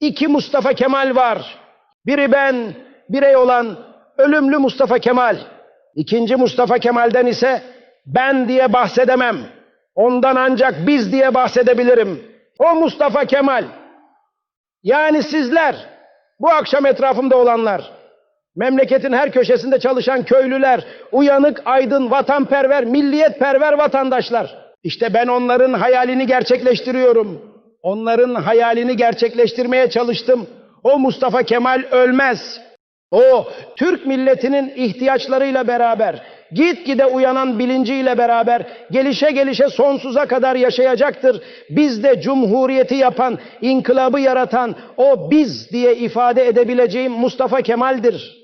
iki Mustafa Kemal var. Biri ben, birey olan ölümlü Mustafa Kemal. İkinci Mustafa Kemal'den ise ben diye bahsedemem. Ondan ancak biz diye bahsedebilirim. O Mustafa Kemal. Yani sizler, bu akşam etrafımda olanlar, memleketin her köşesinde çalışan köylüler, uyanık, aydın, vatanperver, milliyetperver vatandaşlar. İşte ben onların hayalini gerçekleştiriyorum. Onların hayalini gerçekleştirmeye çalıştım. O Mustafa Kemal ölmez. O Türk milletinin ihtiyaçlarıyla beraber, gitgide uyanan bilinciyle beraber gelişe gelişe sonsuza kadar yaşayacaktır. Bizde cumhuriyeti yapan, inkılabı yaratan o biz diye ifade edebileceğim Mustafa Kemal'dir.